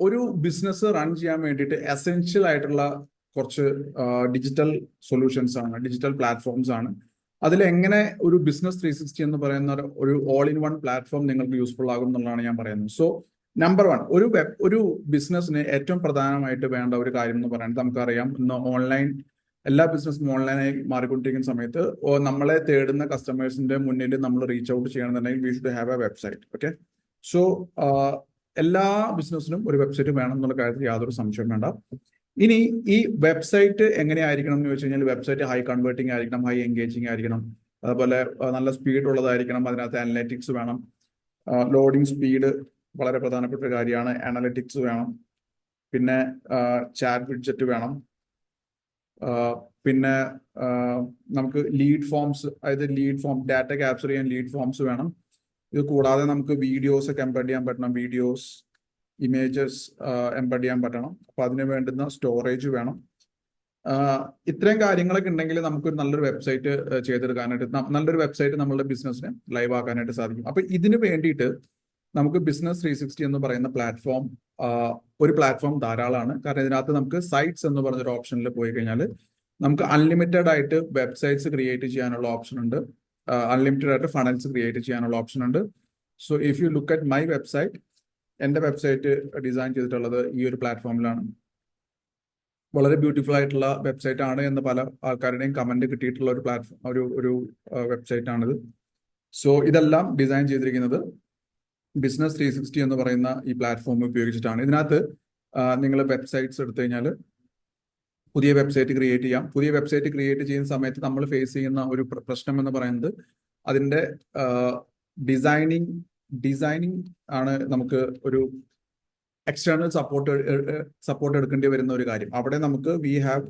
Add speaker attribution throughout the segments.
Speaker 1: ഒരു business run ചെയ്യാൻ വേണ്ടിയിട്ട് എസെൻഷ്യൽ ആയിട്ടുള്ള കുറച്ച് ഡിജിറ്റൽ സൊല്യൂഷൻസ് ആണ് ഡിജിറ്റൽ പ്ലാറ്റ്ഫോംസ് ആണ്. അതിൽ എങ്ങനെ ഒരു ബിസിനസ് ത്രീ സിക്സ്റ്റി എന്ന് പറയുന്ന ഒരു ഓൾ ഇൻ വൺ പ്ലാറ്റ്ഫോം നിങ്ങൾക്ക് യൂസ്ഫുൾ ആകും എന്നുള്ളതാണ് ഞാൻ പറയുന്നത്. സോ നമ്പർ വൺ ഒരു വെബ് ഒരു ബിസിനസ്സിന് ഏറ്റവും പ്രധാനമായിട്ട് വേണ്ട ഒരു കാര്യം എന്ന് പറയുന്നത് നമുക്കറിയാം ഇന്ന് ഓൺലൈൻ എല്ലാ ബിസിനസ്സും ഓൺലൈനായി മാറിക്കൊണ്ടിരിക്കുന്ന സമയത്ത് നമ്മളെ തേടുന്ന കസ്റ്റമേഴ്സിന്റെ മുന്നിൽ നമ്മൾ റീച്ച് ഔട്ട് ചെയ്യണമെന്നുണ്ടെങ്കിൽ we should have a website okay so എല്ലാ ബിസിനസ്സിനും ഒരു വെബ്സൈറ്റ് വേണം എന്നുള്ള കാര്യത്തിൽ യാതൊരു സംശയവും വേണ്ട. ഇനി ഈ വെബ്സൈറ്റ് എങ്ങനെയായിരിക്കണം എന്ന് ചോദിച്ചു കഴിഞ്ഞാൽ വെബ്സൈറ്റ് ഹൈ കൺവേർട്ടിംഗ് ആയിരിക്കണം ഹൈ എൻഗേജിങ് ആയിരിക്കണം. അതുപോലെ നല്ല സ്പീഡ് ഉള്ളതായിരിക്കണം അതിനകത്ത് അനലറ്റിക്സ് വേണം. ലോഡിംഗ് സ്പീഡ് വളരെ പ്രധാനപ്പെട്ട ഒരു കാര്യമാണ്. അനലറ്റിക്സ് വേണം. പിന്നെ ചാറ്റ് വിഡ്ജറ്റ് വേണം. പിന്നെ നമുക്ക് ലീഡ് ഫോംസ് അതായത് ലീഡ് ഫോം ഡാറ്റ ക്യാപ്ചർ ചെയ്യാൻ ലീഡ് ഫോംസ് വേണം. ഇത് കൂടാതെ നമുക്ക് വീഡിയോസ് ഒക്കെ എംബഡ് ചെയ്യാൻ പറ്റണം. വീഡിയോസ് ഇമേജസ് എംബഡ് ചെയ്യാൻ പറ്റണം. അപ്പൊ അതിന് വേണ്ടുന്ന സ്റ്റോറേജ് വേണം. ഇത്രയും കാര്യങ്ങളൊക്കെ ഉണ്ടെങ്കിൽ നമുക്കൊരു നല്ലൊരു വെബ്സൈറ്റ് ചെയ്തെടുക്കാനായിട്ട് നല്ലൊരു വെബ്സൈറ്റ് നമ്മളുടെ ബിസിനസ്സിനെ ലൈവ് ആക്കാനായിട്ട് സാധിക്കും. അപ്പൊ ഇതിന് വേണ്ടിയിട്ട് നമുക്ക് ബിസിനസ് ത്രീ സിക്സ്റ്റി എന്ന് പറയുന്ന പ്ലാറ്റ്ഫോം ഒരു പ്ലാറ്റ്ഫോം ധാരാളമാണ്. കാരണം ഇതിനകത്ത് നമുക്ക് സൈറ്റ്സ് എന്ന് പറഞ്ഞൊരു ഓപ്ഷനിൽ പോയി കഴിഞ്ഞാൽ നമുക്ക് അൺലിമിറ്റഡ് ആയിട്ട് വെബ്സൈറ്റ്സ് ക്രിയേറ്റ് ചെയ്യാനുള്ള ഓപ്ഷൻ ഉണ്ട്. അൺലിമിറ്റഡ് ആയിട്ട് ഫണൽസ് ക്രിയേറ്റ് ചെയ്യാനുള്ള ഓപ്ഷൻ ഉണ്ട്. So if you look at my website എന്റെ വെബ്സൈറ്റ് ഡിസൈൻ ചെയ്തിട്ടുള്ളത് ഈ ഒരു പ്ലാറ്റ്ഫോമിലാണ് വളരെ ബ്യൂട്ടിഫുൾ ആയിട്ടുള്ള വെബ്സൈറ്റ് ആണ് എന്ന് പല ആൾക്കാരുടെയും കമന്റ് കിട്ടിയിട്ടുള്ള ഒരു പ്ലാറ്റ്ഫോം ഒരു ഒരു വെബ്സൈറ്റ് ആണിത്. സോ ഇതെല്ലാം ഡിസൈൻ ചെയ്തിരിക്കുന്നത് ബിസിനസ് ത്രീ സിക്സ്റ്റി എന്ന് പറയുന്ന ഈ പ്ലാറ്റ്ഫോം ഉപയോഗിച്ചിട്ടാണ്. ഇതിനകത്ത് നിങ്ങൾ വെബ്സൈറ്റ്സ് എടുത്തു കഴിഞ്ഞാൽ പുതിയ വെബ്സൈറ്റ് ക്രിയേറ്റ് ചെയ്യാം. പുതിയ വെബ്സൈറ്റ് ക്രിയേറ്റ് ചെയ്യുന്ന സമയത്ത് നമ്മൾ ഫേസ് ചെയ്യുന്ന ഒരു പ്രശ്നം എന്ന് പറയുന്നത് അതിന്റെ ഡിസൈനിങ് ഡിസൈനിങ് ആണ് നമുക്ക് ഒരു എക്സ്റ്റേണൽ സപ്പോർട്ട് സപ്പോർട്ട് എടുക്കേണ്ടി വരുന്ന ഒരു കാര്യം. അവിടെ നമുക്ക് we have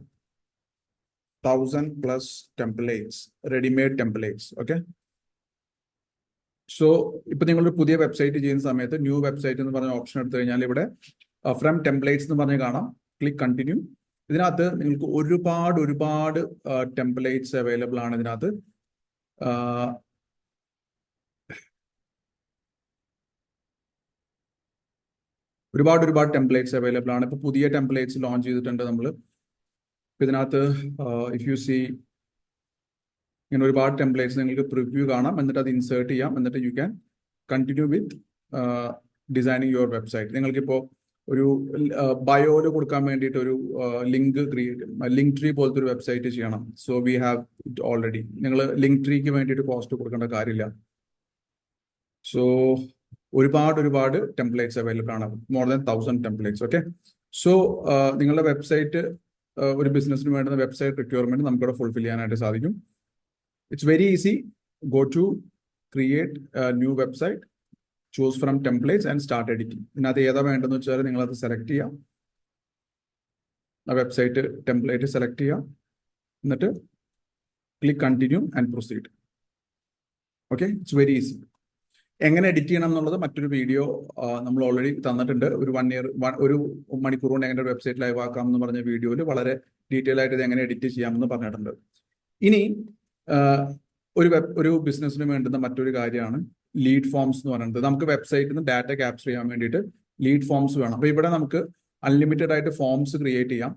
Speaker 1: thousand plus templates readymade templates okay so ഇപ്പൊ നിങ്ങളൊരു പുതിയ വെബ്സൈറ്റ് ചെയ്യുന്ന സമയത്ത് ന്യൂ വെബ്സൈറ്റ് എന്ന് പറഞ്ഞ ഓപ്ഷൻ എടുത്തു കഴിഞ്ഞാൽ ഇവിടെ ഫ്രം ടെംപ്ലേറ്റ്സ് എന്ന് പറഞ്ഞ് കാണാം. ക്ലിക്ക് കണ്ടിന്യൂ ഇതിനകത്ത് നിങ്ങൾക്ക് ഒരുപാട് ഒരുപാട് ടെംപ്ലേറ്റ്സ് അവൈലബിൾ ആണ് ഇതിനകത്ത്. ഒരുപാട് ഒരുപാട് ടെംപ്ലേറ്റ്സ് അവൈലബിൾ ആണ്. ഇപ്പൊ പുതിയ ടെംപ്ലേറ്റ്സ് ലോഞ്ച് ചെയ്തിട്ടുണ്ട് നമ്മൾ ഇതിനകത്ത് ഇഫ് യു സി ഇങ്ങനെ ഒരുപാട് ടെംപ്ലേറ്റ്സ് നിങ്ങൾക്ക് പ്രിവ്യൂ കാണാം. എന്നിട്ട് അത് ഇൻസേർട്ട് ചെയ്യാം. എന്നിട്ട് you can continue with designing your website നിങ്ങൾക്കിപ്പോൾ ഒരു ബയോയിൽ കൊടുക്കാൻ വേണ്ടിയിട്ട് ഒരു ലിങ്ക് ക്രിയേറ്റ് ലിങ്ക് ട്രീ പോലത്തെ ഒരു വെബ്സൈറ്റ് ചെയ്യണം. So we have it already നിങ്ങൾ ലിങ്ക് ട്രീക്ക് വേണ്ടിയിട്ട് കോസ്റ്റ് കൊടുക്കേണ്ട കാര്യമില്ല. സോ ഒരുപാട് ഒരുപാട് ടെംപ്ലേറ്റ്സ് അവൈലബിൾ ആണ്. More than thousand templates okay so നിങ്ങളുടെ വെബ്സൈറ്റ് ഒരു ബിസിനസ്സിന് വേണ്ടുന്ന വെബ്സൈറ്റ് റിക്വയർമെന്റ് നമുക്കിവിടെ ഫുൾഫിൽ ചെയ്യാനായിട്ട് സാധിക്കും. It's very easy go to create new website choose from templates and start editing ഇതിനകത്ത് ഏതാ വേണ്ടതെന്ന് വെച്ചാൽ നിങ്ങളത് സെലക്ട് ചെയ്യാം. ആ വെബ്സൈറ്റ് ടെംപ്ലേറ്റ് സെലക്ട് ചെയ്യാം. എന്നിട്ട് click continue and proceed okay it's very easy എങ്ങനെ എഡിറ്റ് ചെയ്യണം എന്നുള്ളത് മറ്റൊരു വീഡിയോ നമ്മൾ ഓൾറെഡി തന്നിട്ടുണ്ട്. ഒരു വൺ ഇയർ ഒരു മണിക്കൂർ കൊണ്ട് എങ്ങനെ വെബ്സൈറ്റ് ലൈവ് ആക്കാം എന്ന് പറഞ്ഞ വീഡിയോയിൽ വളരെ ഡീറ്റെയിൽ ആയിട്ട് ഇത് എങ്ങനെ എഡിറ്റ് ചെയ്യാമെന്ന് പറഞ്ഞിട്ടുണ്ട്. ഇനി ഒരു വെബ് ഒരു ബിസിനസ്സിന് വേണ്ടുന്ന മറ്റൊരു കാര്യമാണ് ലീഡ് ഫോംസ് എന്ന് പറയുന്നത്. നമുക്ക് വെബ്സൈറ്റിൽ നിന്ന് ഡാറ്റ ക്യാപ്ചർ ചെയ്യാൻ വേണ്ടിയിട്ട് ലീഡ് ഫോംസ് വേണം. അപ്പൊ ഇവിടെ നമുക്ക് അൺലിമിറ്റഡ് ആയിട്ട് ഫോംസ് ക്രിയേറ്റ് ചെയ്യാം.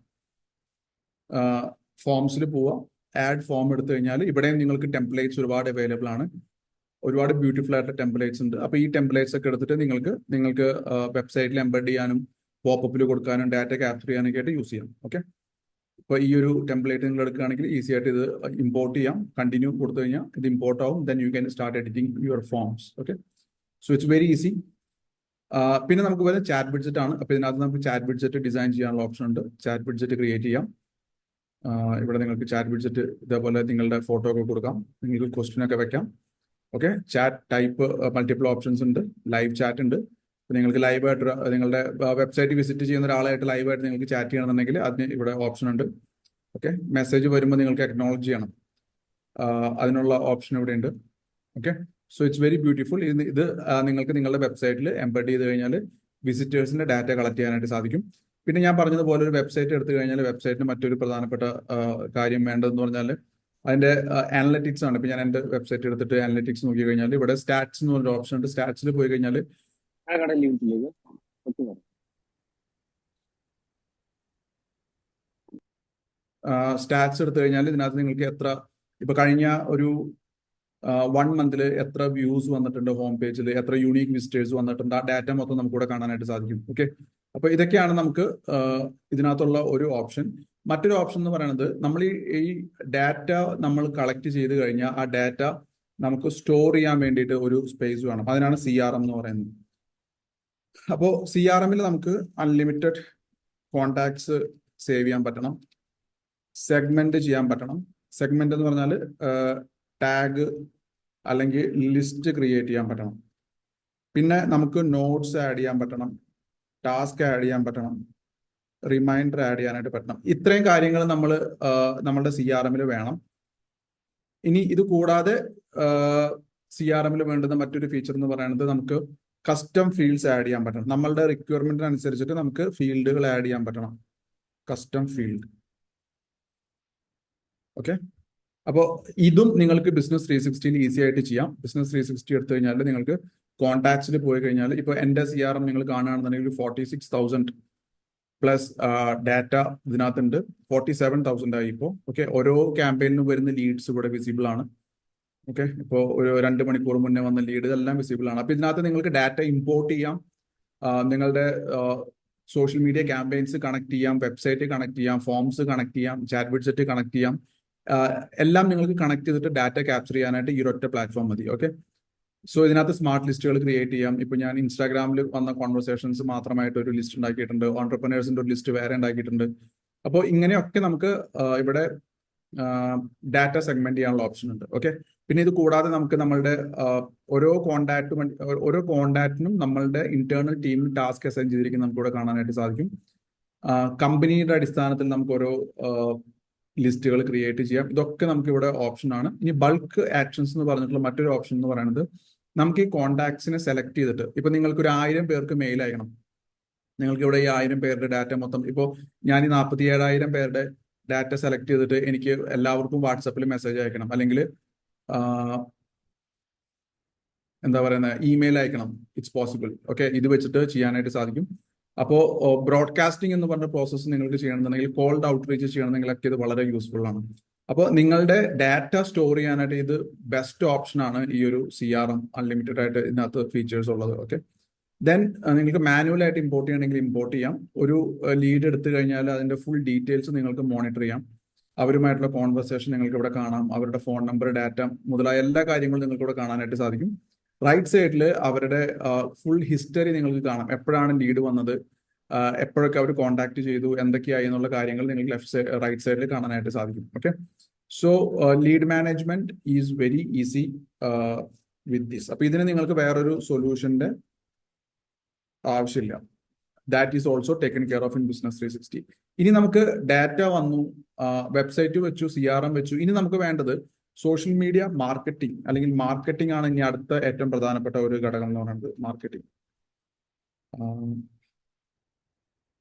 Speaker 1: ഫോംസിൽ പോവാം. ആഡ് ഫോം എടുത്തു കഴിഞ്ഞാൽ ഇവിടെയും നിങ്ങൾക്ക് ടെംപ്ലേറ്റ്സ് ഒരുപാട് അവൈലബിൾ ആണ്. ഒരുപാട് ബ്യൂട്ടിഫുൾ ആയിട്ട് ടെംപ്ലേറ്റ്സ് ഉണ്ട്. അപ്പൊ ഈ ടെംപ്ലേറ്റ്സ് ഒക്കെ എടുത്തിട്ട് നിങ്ങൾക്ക് നിങ്ങൾക്ക് വെബ്സൈറ്റിൽ എംബഡ് ചെയ്യാനും പോപ്പപ്പിൽ കൊടുക്കാനും ഡാറ്റ ക്യാപ്ചർ ചെയ്യാനൊക്കെ ആയിട്ട് യൂസ് ചെയ്യാം. ഓക്കെ ഇപ്പൊ ഈ ഒരു ടെംപ്ലേറ്റ് നിങ്ങൾ എടുക്കുകയാണെങ്കിൽ ഈസി ആയിട്ട് ഇത് ഇമ്പോർട്ട് ചെയ്യാം. കണ്ടിന്യൂ കൊടുത്തു കഴിഞ്ഞാൽ ഇത് ഇമ്പോർട്ട് ആവും. Then you can start editing your forms okay so it's very easy പിന്നെ നമുക്ക് വരുന്നത് ചാറ്റ് ബിഡ്ജറ്റ് ആണ്. അപ്പൊ ഇതിനകത്ത് നമുക്ക് ചാറ്റ് ബിഡ്ജറ്റ് ഡിസൈൻ ചെയ്യാനുള്ള ഓപ്ഷൻ ഉണ്ട്. ചാറ്റ് ബിഡ്ജറ്റ് ക്രിയേറ്റ് ചെയ്യാം. ഇവിടെ നിങ്ങൾക്ക് ചാറ്റ് ബിഡ്ജറ്റ് ഇതേപോലെ നിങ്ങളുടെ ഫോട്ടോ ഒക്കെ കൊടുക്കാം. നിങ്ങൾക്ക് ക്വസ്റ്റ്യൻ ഒക്കെ വെക്കാം. Okay chat type multiple options ഉണ്ട്. ലൈവ് ചാറ്റ് ഉണ്ട്. നിങ്ങൾക്ക് ലൈവായിട്ട് നിങ്ങളുടെ വെബ്സൈറ്റ് വിസിറ്റ് ചെയ്യുന്ന ഒരാളായിട്ട് ലൈവായിട്ട് നിങ്ങൾക്ക് ചാറ്റ് ചെയ്യണമെന്നുണ്ടെങ്കിൽ അതിന് ഇവിടെ ഓപ്ഷൻ ഉണ്ട്. ഓക്കെ? മെസ്സേജ് വരുമ്പോൾ നിങ്ങൾക്ക് അക്നോളജ് ചെയ്യണം. അതിനുള്ള ഓപ്ഷൻ ഇവിടെ ഉണ്ട്. Okay? So it's very beautiful ഇത് ഇത് നിങ്ങൾക്ക് നിങ്ങളുടെ വെബ്സൈറ്റിൽ എംബഡ് ചെയ്ത് കഴിഞ്ഞാൽ വിസിറ്റേഴ്സിന്റെ ഡാറ്റ കളക്ട് ചെയ്യാനായിട്ട് സാധിക്കും. പിന്നെ ഞാൻ പറഞ്ഞതുപോലെ ഒരു വെബ്സൈറ്റ് എടുത്തു കഴിഞ്ഞാൽ വെബ്സൈറ്റിന് മറ്റൊരു പ്രധാനപ്പെട്ട കാര്യം വേണ്ടതെന്ന് പറഞ്ഞാൽ അതിന്റെ അനലറ്റിക്സ് ആണ്. ഇപ്പൊ ഞാൻ എന്റെ വെബ്സൈറ്റ് എടുത്തിട്ട് അനലറ്റിക്സ് നോക്കി കഴിഞ്ഞാൽ ഇവിടെ സ്റ്റാറ്റ്സ് എന്ന് പറഞ്ഞൊരു ഓപ്ഷൻ ഉണ്ട്. സ്റ്റാറ്റ്സിൽ പോയി കഴിഞ്ഞാൽ
Speaker 2: I gotta leave the laser.
Speaker 1: Stats എടുത്തു കഴിഞ്ഞാൽ ഇതിനകത്ത് നിങ്ങൾക്ക് എത്ര ഇപ്പൊ കഴിഞ്ഞ ഒരു വൺ മന്തിൽ എത്ര വ്യൂസ് വന്നിട്ടുണ്ട് ഹോം പേജിൽ എത്ര യൂണീക് വിസിറ്റേഴ്സ് വന്നിട്ടുണ്ട് ആ ഡാറ്റ മൊത്തം നമുക്കിവിടെ കാണാനായിട്ട് സാധിക്കും ഓക്കെ അപ്പൊ ഇതൊക്കെയാണ് നമുക്ക് ഇതിനകത്തുള്ള ഒരു ഓപ്ഷൻ മറ്റൊരു ഓപ്ഷൻ എന്ന് പറയുന്നത് നമ്മൾ ഈ ഡാറ്റ നമ്മൾ കളക്ട് ചെയ്ത് കഴിഞ്ഞാൽ ആ ഡാറ്റ നമുക്ക് സ്റ്റോർ ചെയ്യാൻ വേണ്ടിയിട്ട് ഒരു സ്പേസ് വേണം. അതിനാണ് സി എന്ന് പറയുന്നത്. അപ്പോൾ സി ആർ എമ്മിൽ നമുക്ക് അൺലിമിറ്റഡ് കോണ്ടാക്ട്സ് സേവ് ചെയ്യാൻ പറ്റണം. സെഗ്മെന്റ് ചെയ്യാൻ പറ്റണം. സെഗ്മെന്റ് എന്ന് പറഞ്ഞാൽ ടാഗ് അല്ലെങ്കിൽ ലിസ്റ്റ് ക്രിയേറ്റ് ചെയ്യാൻ പറ്റണം. പിന്നെ നമുക്ക് നോട്ട്സ് ആഡ് ചെയ്യാൻ പറ്റണം. ടാസ്ക് ആഡ് ചെയ്യാൻ പറ്റണം. റിമൈൻഡർ ആഡ് ചെയ്യാനായിട്ട് പറ്റണം. ഇത്രയും കാര്യങ്ങൾ നമ്മൾ നമ്മളുടെ സി ആർ എമ്മിൽ വേണം. ഇനി ഇത് കൂടാതെ സി ആർ എമ്മിൽ വേണ്ടുന്ന മറ്റൊരു ഫീച്ചർ എന്ന് പറയുന്നത് നമുക്ക് കസ്റ്റം ഫീൽഡ്സ് ആഡ് ചെയ്യാൻ പറ്റണം. നമ്മളുടെ റിക്വയർമെന്റിന് അനുസരിച്ചിട്ട് നമുക്ക് ഫീൽഡുകൾ ആഡ് ചെയ്യാൻ പറ്റണം. കസ്റ്റം ഫീൽഡ് ഓക്കെ അപ്പോൾ ഇതും നിങ്ങൾക്ക് ബിസിനസ് ത്രീ സിക്സ്റ്റിയിൽ ഈസി ആയിട്ട് ചെയ്യാം. ബിസിനസ് ത്രീ സിക്സ്റ്റി എടുത്തു കഴിഞ്ഞാൽ നിങ്ങൾക്ക് കോൺടാക്ട്സിൽ പോയി കഴിഞ്ഞാൽ ഇപ്പോൾ എന്റെ സി ആർ എം നിങ്ങൾ കാണുകയാണെന്നുണ്ടെങ്കിൽ forty six thousand plus data ഇതിനകത്തുണ്ട്. ഫോർട്ടി സെവൻ തൗസൻഡ് ആയി ഇപ്പോൾ ഓക്കെ ഓരോ ക്യാമ്പയിനും വരുന്ന ലീഡ്സ് ഇവിടെ വിസിബിൾ ആണ്. ഓക്കെ ഇപ്പോൾ ഒരു രണ്ട് മണിക്കൂർ മുന്നേ വന്ന ലീഡ് ഇതെല്ലാം വിസിബിൾ ആണ്. അപ്പോൾ ഇതിനകത്ത് നിങ്ങൾക്ക് ഡാറ്റ ഇമ്പോർട്ട് ചെയ്യാം. നിങ്ങളുടെ സോഷ്യൽ മീഡിയ ക്യാമ്പയിൻസ് കണക്ട് ചെയ്യാം വെബ്സൈറ്റ് കണക്ട് ചെയ്യാം ഫോംസ് കണക്ട് ചെയ്യാം ചാറ്റ് ബിഡ്സെറ്റ് കണക്ട് ചെയ്യാം. എല്ലാം നിങ്ങൾക്ക് കണക്ട് ചെയ്തിട്ട് ഡാറ്റ ക്യാപ്ചർ ചെയ്യാനായിട്ട് ഈ ഒറ്റ പ്ലാറ്റ്ഫോം മതി. ഓക്കെ സോ ഇതിനകത്ത് സ്മാർട്ട് ലിസ്റ്റുകൾ ക്രിയേറ്റ് ചെയ്യാം. ഇപ്പൊ ഞാൻ ഇൻസ്റ്റാഗ്രാമിൽ വന്ന കോൺവെർസേഷൻസ് മാത്രമായിട്ട് ഒരു ലിസ്റ്റ് ഉണ്ടാക്കിയിട്ടുണ്ട്. ഓൺടർപ്രനേഴ്സിന്റെ ഒരു ലിസ്റ്റ് വേറെ ഉണ്ടാക്കിയിട്ടുണ്ട്. അപ്പോൾ ഇങ്ങനെയൊക്കെ നമുക്ക് ഇവിടെ ഡാറ്റ സെഗ്മെന്റ് ചെയ്യാനുള്ള ഓപ്ഷൻ ഉണ്ട്. ഓക്കെ പിന്നെ ഇത് കൂടാതെ നമുക്ക് നമ്മളുടെ ഓരോ കോണ്ടാക്റ്റും ഓരോ കോണ്ടാക്റ്റിനും നമ്മളുടെ ഇന്റേണൽ ടീമിൽ ടാസ്ക് അസൈൻ ചെയ്തിരിക്കുന്ന നമുക്ക് ഇവിടെ കാണാനായിട്ട് സാധിക്കും. കമ്പനിയുടെ അടിസ്ഥാനത്തിൽ നമുക്ക് ഓരോ ലിസ്റ്റുകൾ ക്രിയേറ്റ് ചെയ്യാം. ഇതൊക്കെ നമുക്ക് ഇവിടെ ഓപ്ഷൻ ആണ്. ഇനി ബൾക്ക് ആക്ഷൻസ് എന്ന് പറഞ്ഞിട്ടുള്ള മറ്റൊരു ഓപ്ഷൻ എന്ന് പറയുന്നത് നമുക്ക് ഈ കോണ്ടാക്ട്സിനെ സെലക്ട് ചെയ്തിട്ട് ഇപ്പൊ നിങ്ങൾക്ക് ഒരു ആയിരം പേർക്ക് മെയിൽ അയക്കണം. നിങ്ങൾക്ക് ഇവിടെ ഈ ആയിരം പേരുടെ ഡാറ്റ മൊത്തം ഇപ്പോൾ ഞാൻ ഈ നാൽപ്പത്തി ഏഴായിരം പേരുടെ ഡാറ്റ സെലക്ട് ചെയ്തിട്ട് എനിക്ക് എല്ലാവർക്കും വാട്സപ്പിൽ മെസ്സേജ് അയക്കണം. അല്ലെങ്കിൽ എന്താ പറയുന്നത് ഇമെയിൽ അയക്കണം. ഇറ്റ്സ് പോസിബിൾ ഓക്കെ ഇത് വെച്ചിട്ട് ചെയ്യാനായിട്ട് സാധിക്കും. അപ്പോൾ ബ്രോഡ്കാസ്റ്റിംഗ് എന്ന് പറഞ്ഞ പ്രോസസ്സ് നിങ്ങൾക്ക് ചെയ്യണമെന്നുണ്ടെങ്കിൽ കോൾഡ് ഔട്ട്റീച്ച് ചെയ്യണമെന്നുണ്ടെങ്കിലൊക്കെ ഇത് വളരെ യൂസ്ഫുൾ ആണ്. അപ്പോൾ നിങ്ങളുടെ ഡാറ്റ സ്റ്റോർ ചെയ്യാനായിട്ട് ഇത് ബെസ്റ്റ് ഓപ്ഷൻ ആണ് ഈ ഒരു സി ആർ എം അൺലിമിറ്റഡ് ആയിട്ട് ഇതിനകത്ത് ഫീച്ചേഴ്സ് ഉള്ളത്. ഓക്കെ ദെൻ നിങ്ങൾക്ക് മാനുവൽ ആയിട്ട് ഇമ്പോർട്ട് ചെയ്യണമെങ്കിൽ ഇമ്പോർട്ട് ചെയ്യാം. ഒരു ലീഡ് എടുത്തു കഴിഞ്ഞാൽ അതിന്റെ ഫുൾ ഡീറ്റെയിൽസ് നിങ്ങൾക്ക് മോണിറ്റർ ചെയ്യാം. അവരുമായിട്ടുള്ള കോൺവെർസേഷൻ നിങ്ങൾക്ക് ഇവിടെ കാണാം. അവരുടെ ഫോൺ നമ്പർ ഡാറ്റ മുതലായ എല്ലാ കാര്യങ്ങളും നിങ്ങൾക്ക് ഇവിടെ കാണാനായിട്ട് സാധിക്കും. റൈറ്റ് സൈഡിൽ അവരുടെ ഫുൾ ഹിസ്റ്ററി നിങ്ങൾക്ക് കാണാം. എപ്പോഴാണ് ലീഡ് വന്നത് എപ്പോഴൊക്കെ അവർ കോൺടാക്ട് ചെയ്തു എന്തൊക്കെയായി എന്നുള്ള കാര്യങ്ങൾ നിങ്ങൾക്ക് ലെഫ്റ്റ് സൈഡ് റൈറ്റ് സൈഡിൽ കാണാനായിട്ട് സാധിക്കും. Okay so lead management is very easy with this അപ്പൊ ഇതിന് നിങ്ങൾക്ക് വേറൊരു സൊല്യൂഷന്റെ ആവശ്യമില്ല. That is also taken care of in business three sixty ഇനി നമുക്ക് ഡാറ്റ വന്നു വെബ്സൈറ്റ് വെച്ചു സി ആർ എം വെച്ചു. ഇനി നമുക്ക് വേണ്ടത് സോഷ്യൽ മീഡിയ മാർക്കറ്റിംഗ് അല്ലെങ്കിൽ മാർക്കറ്റിംഗ് ആണ് ഇനി അടുത്ത ഏറ്റവും പ്രധാനപ്പെട്ട ഒരു ഘടകം എന്ന് പറയുന്നത് മാർക്കറ്റിംഗ്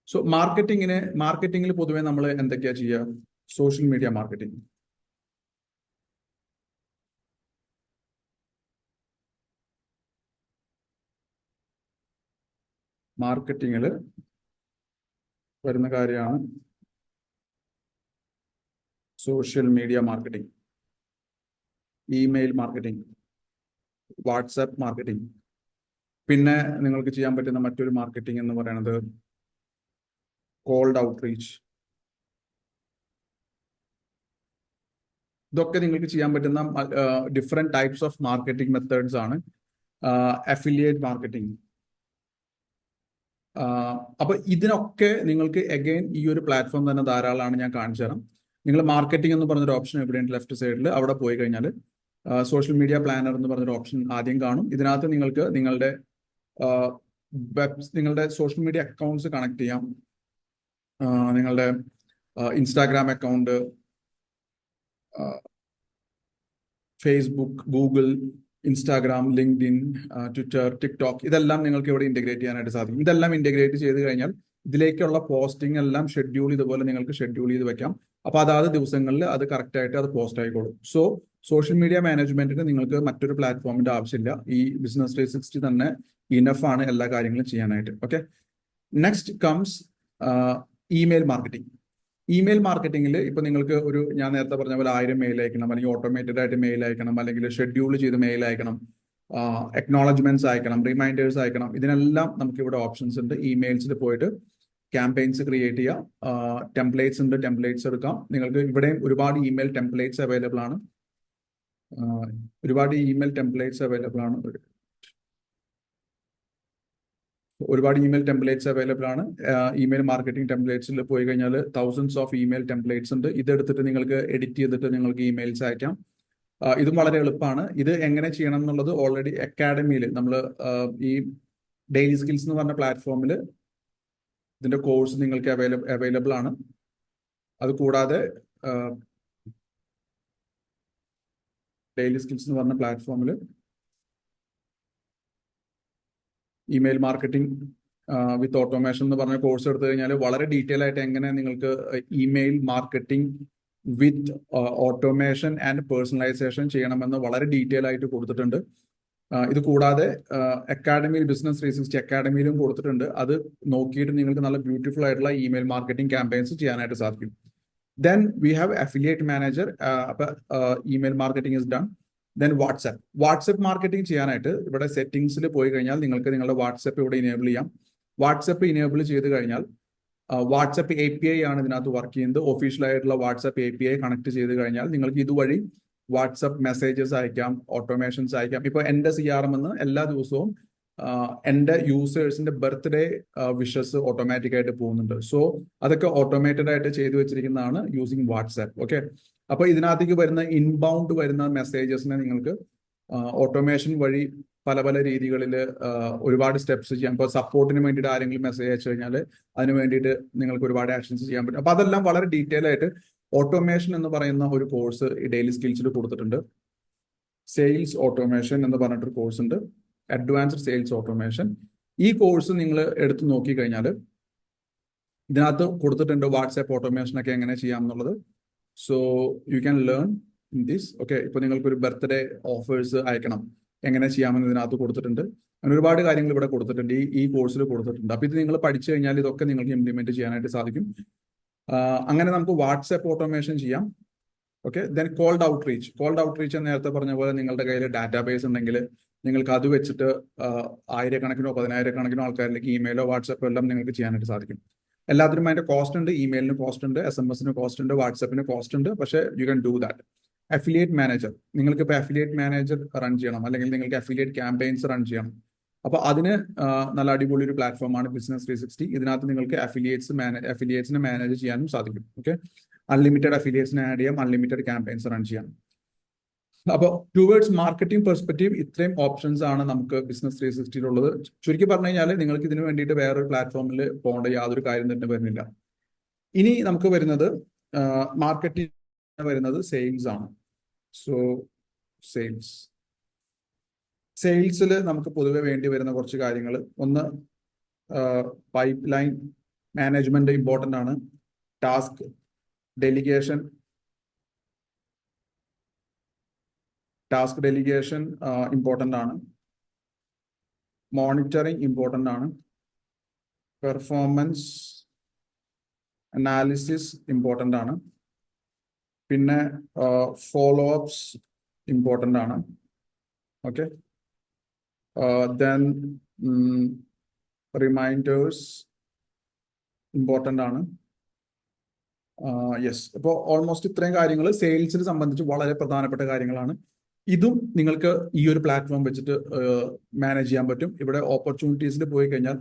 Speaker 1: സോ മാർക്കറ്റിങ്ങിന് മാർക്കറ്റിംഗിൽ പൊതുവെ നമ്മൾ എന്തൊക്കെയാ ചെയ്യുക സോഷ്യൽ മീഡിയ മാർക്കറ്റിംഗ് മാർക്കറ്റിങ്ങിൽ വരുന്ന കാര്യമാണ്. Social media marketing email marketing WhatsApp marketing പിന്നെ നിങ്ങൾക്ക് ചെയ്യാൻ പറ്റുന്ന മറ്റൊരു മാർക്കറ്റിംഗ് എന്ന് പറയുന്നത് കോൾഡ് ഔട്ട്റീച്ച് ഇതൊക്കെ നിങ്ങൾക്ക് ചെയ്യാൻ പറ്റുന്ന different types of marketing methods ആണ് അഫിലിയേറ്റ് മാർക്കറ്റിംഗ് അപ്പൊ ഇതിനൊക്കെ നിങ്ങൾക്ക് എഗെയിൻ ഈ ഒരു പ്ലാറ്റ്ഫോം തന്നെ ധാരാളമാണ് ഞാൻ കാണിച്ചു തരാം. നിങ്ങൾ മാർക്കറ്റിംഗ് എന്ന് പറഞ്ഞൊരു ഓപ്ഷൻ എവിടെയുണ്ട്? ലെഫ്റ്റ് സൈഡിൽ അവിടെ പോയി കഴിഞ്ഞാൽ സോഷ്യൽ മീഡിയ പ്ലാനർ എന്ന് പറഞ്ഞൊരു ഓപ്ഷൻ ആദ്യം കാണും. ഇതിനകത്ത് നിങ്ങൾക്ക് നിങ്ങളുടെ വെബ് നിങ്ങളുടെ സോഷ്യൽ മീഡിയ അക്കൗണ്ട്സ് കണക്ട് ചെയ്യാം. നിങ്ങളുടെ Instagram account Facebook Google Instagram LinkedIn Twitter TikTok ഇതെല്ലാം നിങ്ങൾക്ക് ഇവിടെ ഇന്റഗ്രേറ്റ് ചെയ്യാനായിട്ട് സാധിക്കും. ഇതെല്ലാം ഇന്റഗ്രേറ്റ് ചെയ്ത് കഴിഞ്ഞാൽ ഇതിലേക്കുള്ള പോസ്റ്റിംഗ് എല്ലാം ഷെഡ്യൂൾ ഇതുപോലെ നിങ്ങൾക്ക് ഷെഡ്യൂൾ ചെയ്ത് വെക്കാം. അപ്പൊ അതാത് ദിവസങ്ങളിൽ അത് കറക്റ്റ് ആയിട്ട് അത് പോസ്റ്റ് ആയിക്കോളും. സോ സോഷ്യൽ മീഡിയ മാനേജ്മെന്റിന് നിങ്ങൾക്ക് മറ്റൊരു പ്ലാറ്റ്ഫോമിന്റെ ആവശ്യമില്ല. ഈ ബിസിനസ് ത്രീ സിക്സ്റ്റി തന്നെ ഇനഫ് ആണ് എല്ലാ കാര്യങ്ങളും ചെയ്യാനായിട്ട്. Okay next comes email marketing email മാർക്കറ്റിംഗിൽ ഇപ്പൊ നിങ്ങൾക്ക് ഒരു ഞാൻ നേരത്തെ പറഞ്ഞ പോലെ ആയിരം മെയിൽ അയക്കണം അല്ലെങ്കിൽ ഓട്ടോമേറ്റഡ് ആയിട്ട് മെയിൽ അയക്കണം അല്ലെങ്കിൽ ഷെഡ്യൂൾ ചെയ്ത് മെയിൽ അയക്കണം എക്നോളജ്മെന്റ്സ് അയക്കണം റിമൈൻഡേഴ്സ് അയക്കണം ഇതിനെല്ലാം നമുക്ക് ഇവിടെ ഓപ്ഷൻസ് ഉണ്ട് ഇമെയിൽസിൽ പോയിട്ട് ക്യാമ്പയിൻസ് ക്രിയേറ്റ് ചെയ്യുക ടെംപ്ലേറ്റ്സ് ഉണ്ട് ടെംപ്ലേറ്റ്സ് എടുക്കാം. നിങ്ങൾക്ക് ഇവിടെയും ഒരുപാട് ഇമെയിൽ ടെംപ്ലേറ്റ്സ് അവൈലബിൾ ആണ്. ഒരുപാട് ഇമെയിൽ ടെംപ്ലേറ്റ്സ് അവൈലബിൾ ആണ്. ഒരുപാട് ഇമെയിൽ ടെംപ്ലേറ്റ്സ് അവൈലബിൾ ആണ്. ഇമെയിൽ മാർക്കറ്റിംഗ് ടെംപ്ലേറ്റ്സിൽ പോയി കഴിഞ്ഞാൽ തൗസൻഡ്സ് ഓഫ് ഇമെയിൽ ടെംപ്ലേറ്റ്സ് ഉണ്ട്. ഇതെടുത്തിട്ട് നിങ്ങൾക്ക് എഡിറ്റ് ചെയ്തിട്ട് നിങ്ങൾക്ക് ഇമെയിൽസ് അയക്കാം. ഇതും വളരെ എളുപ്പമാണ്. ഇത് എങ്ങനെ ചെയ്യണം എന്നുള്ളത് ഓൾറെഡി അക്കാഡമിയിൽ നമ്മൾ ഈ ഡെയിലി സ്കിൽസ് എന്ന് പറഞ്ഞ പ്ലാറ്റ്ഫോമിൽ ഇതിന്റെ കോഴ്സ് നിങ്ങൾക്ക് അവൈലബിൾ അവൈലബിൾ ആണ്. അത് കൂടാതെ ഡെയിലി സ്കിൽസ് എന്ന് പറഞ്ഞ പ്ലാറ്റ്ഫോമിൽ ഇമെയിൽ മാർക്കറ്റിംഗ് വിത്ത് ഓട്ടോമേഷൻ എന്ന് പറഞ്ഞ കോഴ്സ് എടുത്തു കഴിഞ്ഞാൽ വളരെ ഡീറ്റെയിൽ ആയിട്ട് എങ്ങനെ നിങ്ങൾക്ക് email marketing with automation and personalisation ചെയ്യണമെന്ന് വളരെ ഡീറ്റെയിൽ ആയിട്ട് കൊടുത്തിട്ടുണ്ട്. ഇത് കൂടാതെ അക്കാഡമിയിൽ ബിസിനസ് ത്രീ അക്കാഡമിയിലും കൊടുത്തിട്ടുണ്ട്. അത് നോക്കിയിട്ട് നിങ്ങൾക്ക് നല്ല ബ്യൂട്ടിഫുൾ ആയിട്ടുള്ള ഇമെയിൽ മാർക്കറ്റിംഗ് ക്യാമ്പയിൻസ് ചെയ്യാനായിട്ട് സാധിക്കും. Then we have affiliate manager അപ്പൊ email marketing is done then WhatsApp WhatsApp marketing ചെയ്യാനായിട്ട് ഇവിടെ സെറ്റിംഗ്സിൽ പോയി കഴിഞ്ഞാൽ നിങ്ങൾക്ക് നിങ്ങളുടെ വാട്സ്ആപ്പ് ഇവിടെ ഇനേബിൾ ചെയ്യാം. വാട്സ്ആപ്പ് ഇനേബിൾ ചെയ്ത് കഴിഞ്ഞാൽ വാട്സ്ആപ്പ് എ പി ഐ ആണ് ഇതിനകത്ത് വർക്ക് ചെയ്യുന്നത്. ഒഫീഷ്യൽ ആയിട്ടുള്ള WhatsApp A P I connect ചെയ്ത് കഴിഞ്ഞാൽ നിങ്ങൾക്ക് ഇതുവഴി വാട്സ്ആപ്പ് മെസ്സേജസ് അയക്കാം ഓട്ടോമേഷൻസ് അയക്കാം. ഇപ്പൊ എന്റെ സി ആർ എം എന്ന് എല്ലാ ദിവസവും ആ, എന്റെ യൂസേഴ്സിന്റെ ബർത്ത്ഡേ വിഷസ് ഓട്ടോമാറ്റിക് ആയിട്ട് പോകുന്നുണ്ട്. സോ അതൊക്കെ ഓട്ടോമേറ്റഡ് ആയിട്ട് ചെയ്തു വെച്ചിരിക്കുന്നതാണ് യൂസിങ് വാട്സ്ആപ്പ് ഓക്കെ അപ്പൊ ഇതിനകത്തേക്ക് വരുന്ന ഇൻബൗണ്ട് വരുന്ന മെസ്സേജസിനെ നിങ്ങൾക്ക് ഓട്ടോമേഷൻ വഴി പല പല രീതികളിൽ ഒരുപാട് സ്റ്റെപ്സ് ചെയ്യാം. ഇപ്പോൾ സപ്പോർട്ടിന് വേണ്ടിയിട്ട് ആരെങ്കിലും മെസ്സേജ് അയച്ചു കഴിഞ്ഞാൽ അതിന് വേണ്ടിയിട്ട് നിങ്ങൾക്ക് ഒരുപാട് ആക്ഷൻസ് ചെയ്യാൻ പറ്റും. അപ്പോൾ അതെല്ലാം വളരെ ഡീറ്റെയിൽ ആയിട്ട് ഓട്ടോമേഷൻ എന്ന് പറയുന്ന ഒരു കോഴ്സ് ഡെയിലി സ്കിൽസിൽ കൊടുത്തിട്ടുണ്ട്. സെയിൽസ് ഓട്ടോമേഷൻ എന്ന് പറഞ്ഞിട്ടൊരു കോഴ്സ് ഉണ്ട്. അഡ്വാൻസ്ഡ് സെയിൽസ് ഓട്ടോമേഷൻ ഈ കോഴ്സ് നിങ്ങൾ എടുത്തു നോക്കി കഴിഞ്ഞാൽ ഇതിനകത്ത് കൊടുത്തിട്ടുണ്ട് വാട്സാപ്പ് ഓട്ടോമേഷൻ ഒക്കെ എങ്ങനെ ചെയ്യാം എന്നുള്ളത്. So you can learn in this okay ഇപ്പൊ നിങ്ങൾക്ക് ഒരു ബർത്ത്ഡേ ഓഫേഴ്സ് അയക്കണം. എങ്ങനെ ചെയ്യാമെന്ന് ഇതിനകത്ത് കൊടുത്തിട്ടുണ്ട്. അങ്ങനെ ഒരുപാട് കാര്യങ്ങൾ ഇവിടെ കൊടുത്തിട്ടുണ്ട്. ഈ ഈ കോഴ്സിൽ കൊടുത്തിട്ടുണ്ട്. അപ്പൊ ഇത് നിങ്ങൾ പഠിച്ചു കഴിഞ്ഞാൽ ഇതൊക്കെ നിങ്ങൾക്ക് ഇംപ്ലിമെന്റ് ചെയ്യാനായിട്ട് സാധിക്കും. അങ്ങനെ നമുക്ക് വാട്സാപ്പ് ഓട്ടോമേഷൻ ചെയ്യാം. Okay then cold outreach cold outreach നേരത്തെ പറഞ്ഞ പോലെ നിങ്ങളുടെ കയ്യിൽ ഡാറ്റാബേസ് ഉണ്ടെങ്കിൽ നിങ്ങൾക്ക് അത് വെച്ചിട്ട് ആയിരക്കണക്കിനോ പതിനായിരക്കണക്കിനോ ആൾക്കാരിലേക്ക് ഇമെയിലോ വാട്സാപ്പോ എല്ലാം നിങ്ങൾക്ക് ചെയ്യാനായിട്ട് സാധിക്കും. എല്ലാത്തിനും അതിന്റെ കോസ്റ്റ് ഉണ്ട് ഇമെയിലിന് കോസ്റ്റ് ഉണ്ട് എസ് എം എസിന് കോസ്റ്റ് ഉണ്ട് വാട്സ്ആപ്പിന് കോസ്റ്റ് ഉണ്ട് പക്ഷേ you can do that affiliate manager നിങ്ങൾക്ക് ഇപ്പോൾ അഫിലിയേറ്റ് മാനേജർ റൺ ചെയ്യണം അല്ലെങ്കിൽ നിങ്ങൾക്ക് അഫിലിയേറ്റ് ക്യാമ്പയിൻസ് റൺ ചെയ്യണം. അപ്പൊ അതിന് നല്ല അടിപൊളി ഒരു പ്ലാറ്റ്ഫോമാണ് ബിസിനസ് ത്രീ സിക്സ്റ്റി ഇതിനകത്ത് നിങ്ങൾക്ക് അഫിലിയേറ്റ്സ് മാനേജ് അഫിലിയേറ്റ്സിനെ മാനേജ് ചെയ്യാനും സാധിക്കും ഓക്കെ അൺലിമിറ്റഡ് അഫിലിയേറ്റ്സിനെ ആഡ് ചെയ്യാം അൺലിമിറ്റഡ് ക്യാമ്പയിൻസ് റൺ ചെയ്യാം. അപ്പോൾ ടുവേർഡ്സ് മാർക്കറ്റിംഗ് പെർസ്പെക്റ്റീവ് ഇത്രയും ഓപ്ഷൻസ് ആണ് നമുക്ക് ബിസിനസ് ത്രീ സിക്സ്റ്റിയിലുള്ളത് ചുരുക്കി പറഞ്ഞു കഴിഞ്ഞാൽ നിങ്ങൾക്ക് ഇതിന് വേണ്ടിയിട്ട് വേറൊരു പ്ലാറ്റ്ഫോമിൽ പോകേണ്ട യാതൊരു കാര്യം തന്നെ വരുന്നില്ല. ഇനി നമുക്ക് വരുന്നത് മാർക്കറ്റിംഗ് വരുന്നത് സെയിൽസ് ആണ്. സോ സെയിൽസ് സെയിൽസിൽ നമുക്ക് പൊതുവെ വേണ്ടി വരുന്ന കുറച്ച് കാര്യങ്ങൾ ഒന്ന് പൈപ്പ് ലൈൻ മാനേജ്മെന്റ് ഇമ്പോർട്ടന്റ് ആണ്. Task delegation task delegation important ആണ്. മോണിറ്ററിങ് ഇമ്പോർട്ടന്റ് ആണ്. പെർഫോമൻസ് അനാലിസിസ് ഇമ്പോർട്ടന്റ് ആണ്. പിന്നെ ഫോളോ അപ്സ് ഇമ്പോർട്ടന്റ് ആണ്. ഓക്കെ ദെൻ റിമൈൻഡേഴ്സ് ഇമ്പോർട്ടന്റ് ആണ്. യെസ് അപ്പോൾ ഓൾമോസ്റ്റ് ഇത്രയും കാര്യങ്ങൾ സെയിൽസിനെ സംബന്ധിച്ച് വളരെ പ്രധാനപ്പെട്ട കാര്യങ്ങളാണ്. ഇതും നിങ്ങൾക്ക് ഈ ഒരു പ്ലാറ്റ്ഫോം വെച്ചിട്ട് മാനേജ് ചെയ്യാൻ പറ്റും. ഇവിടെ ഓപ്പർച്യൂണിറ്റീസിൽ പോയി കഴിഞ്ഞാൽ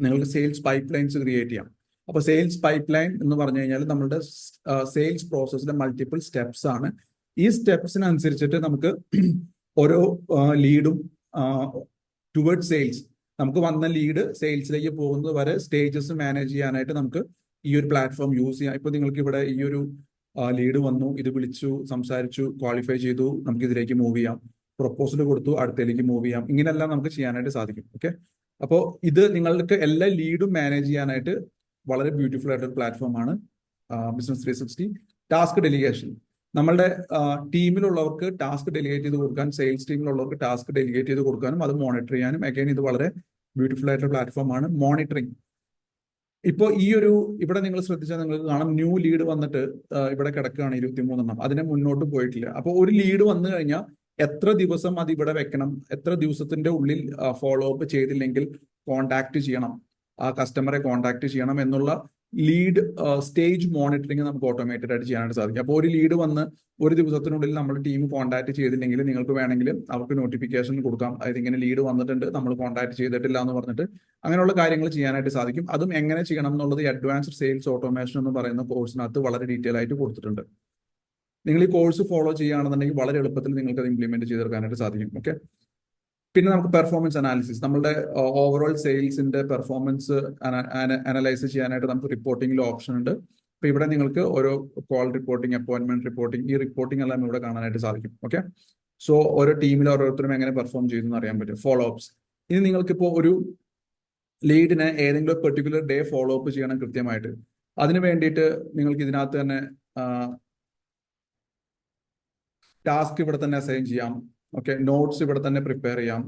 Speaker 1: നിങ്ങൾക്ക് സെയിൽസ് പൈപ്പ് ലൈൻസ് ക്രിയേറ്റ് ചെയ്യാം. അപ്പൊ സെയിൽസ് പൈപ്പ് ലൈൻ എന്ന് പറഞ്ഞു കഴിഞ്ഞാൽ നമ്മുടെ സെയിൽസ് പ്രോസസ്സിലെ മൾട്ടിപ്പിൾ സ്റ്റെപ്സ് ആണ്. ഈ സ്റ്റെപ്സിനനുസരിച്ചിട്ട് നമുക്ക് ഓരോ ലീഡും ടുവേർഡ് സെയിൽസ് നമുക്ക് വന്ന ലീഡ് സെയിൽസിലേക്ക് പോകുന്നത് വരെ സ്റ്റേജസ് മാനേജ് ചെയ്യാനായിട്ട് നമുക്ക് ഈ ഒരു പ്ലാറ്റ്ഫോം യൂസ് ചെയ്യാം. ഇപ്പൊ നിങ്ങൾക്ക് ഇവിടെ ഈ ഒരു ലീഡ് വന്നു ഇത് വിളിച്ചു സംസാരിച്ചു ക്വാളിഫൈ ചെയ്തു നമുക്ക് ഇതിലേക്ക് മൂവ് ചെയ്യാം. പ്രൊപ്പോസൽ കൊടുത്തു അടുത്തേക്ക് മൂവ് ചെയ്യാം. ഇങ്ങനെയെല്ലാം നമുക്ക് ചെയ്യാനായിട്ട് സാധിക്കും. ഓക്കെ അപ്പോൾ ഇത് നിങ്ങൾക്ക് എല്ലാ ലീഡും മാനേജ് ചെയ്യാനായിട്ട് വളരെ ബ്യൂട്ടിഫുൾ ആയിട്ടൊരു പ്ലാറ്റ്ഫോം ആണ് business three sixty task delegation നമ്മളുടെ ടീമിലുള്ളവർക്ക് ടാസ്ക് ഡെലിഗേറ്റ് ചെയ്ത് കൊടുക്കാൻ സെയിൽസ് ടീമിലുള്ളവർക്ക് ടാസ്ക് ഡെലിഗേറ്റ് ചെയ്ത് കൊടുക്കാനും അത് മോണിറ്റർ ചെയ്യാനും അഗൈൻ ഇത് വളരെ ബ്യൂട്ടിഫുൾ ആയിട്ടുള്ള പ്ലാറ്റ്ഫോം ആണ്. മോണിറ്ററിംഗ് ഇപ്പോൾ ഈ ഒരു ഇവിടെ നിങ്ങൾ ശ്രദ്ധിച്ചാൽ നിങ്ങൾക്ക് കാണാം ന്യൂ ലീഡ് വന്നിട്ട് ഇവിടെ കിടക്കുകയാണ് ഇരുപത്തിമൂന്നെണ്ണം. അതിനെ മുന്നോട്ട് പോയിട്ടില്ല. അപ്പോൾ ഒരു ലീഡ് വന്നു കഴിഞ്ഞാൽ എത്ര ദിവസം അത് ഇവിടെ വെക്കണം എത്ര ദിവസത്തിന്റെ ഉള്ളിൽ ഫോളോ അപ്പ് ചെയ്തില്ലെങ്കിൽ കോണ്ടാക്ട് ചെയ്യണം ആ കസ്റ്റമറെ കോണ്ടാക്ട് ചെയ്യണം എന്നുള്ള ലീഡ് സ്റ്റേജ് മോണിറ്ററിംഗ് നമുക്ക് ഓട്ടോമേറ്റഡ് ആയിട്ട് ചെയ്യാനായിട്ട് സാധിക്കും. അപ്പോൾ ഒരു ലീഡ് വന്ന് ഒരു ദിവസത്തിനുള്ളിൽ നമ്മൾ ടീം കോൺടാക്ട് ചെയ്തില്ലെങ്കിൽ നിങ്ങൾക്ക് വേണമെങ്കിൽ അവർക്ക് നോട്ടിഫിക്കേഷൻ കൊടുക്കാം. അതായത് ഇങ്ങനെ ലീഡ് വന്നിട്ടുണ്ട് നമ്മൾ കോൺടാക്ട് ചെയ്തിട്ടില്ല എന്ന് പറഞ്ഞിട്ട് അങ്ങനെയുള്ള കാര്യങ്ങൾ ചെയ്യാനായിട്ട് സാധിക്കും. അതും എങ്ങനെ ചെയ്യണം എന്നുള്ളത് അഡ്വാൻസ്ഡ് സെയിൽസ് ഓട്ടോമേഷൻ എന്ന് പറയുന്ന കോഴ്സിനകത്ത് വളരെ ഡീറ്റെയിൽ ആയിട്ട് കൊടുത്തിട്ടുണ്ട്. നിങ്ങൾ ഈ കോഴ്സ് ഫോളോ ചെയ്യുകയാണെന്നുണ്ടെങ്കിൽ വളരെ എളുപ്പത്തിൽ നിങ്ങൾക്ക് അത് ഇംപ്ലിമെന്റ് ചെയ്തെടുക്കാനായിട്ട് സാധിക്കും. ഓക്കെ പിന്നെ നമുക്ക് പെർഫോമൻസ് അനാലിസിസ് നമ്മുടെ ഓവറോൾ സെയിൽസിന്റെ പെർഫോമൻസ് അനലൈസ് ചെയ്യാനായിട്ട് നമുക്ക് റിപ്പോർട്ടിംഗിൽ ഓപ്ഷൻ ഉണ്ട്. അപ്പൊ ഇവിടെ നിങ്ങൾക്ക് ഓരോ കോൾ റിപ്പോർട്ടിംഗ് അപ്പോയിന്റ്മെന്റ് റിപ്പോർട്ടിംഗ് ഈ റിപ്പോർട്ടിംഗ് എല്ലാം ഇവിടെ കാണാനായിട്ട് സാധിക്കും. ഓക്കെ സോ ഓരോ ടീമിൽ ഓരോരുത്തരും എങ്ങനെ പെർഫോം ചെയ്തു എന്ന് അറിയാൻ പറ്റും. ഫോളോ അപ്സ് ഇനി നിങ്ങൾക്കിപ്പോൾ ഒരു ലീഡിനെ ഏതെങ്കിലും പെർട്ടിക്കുലർ ഡേ ഫോളോ അപ്പ് ചെയ്യണം കൃത്യമായിട്ട്. അതിന് വേണ്ടിയിട്ട് നിങ്ങൾക്ക് ഇതിനകത്ത് തന്നെ ടാസ്ക് ഇവിടെ തന്നെ അസൈൻ ചെയ്യാം. ഓക്കെ നോട്ട്സ് ഇവിടെ തന്നെ പ്രിപ്പയർ ചെയ്യാം.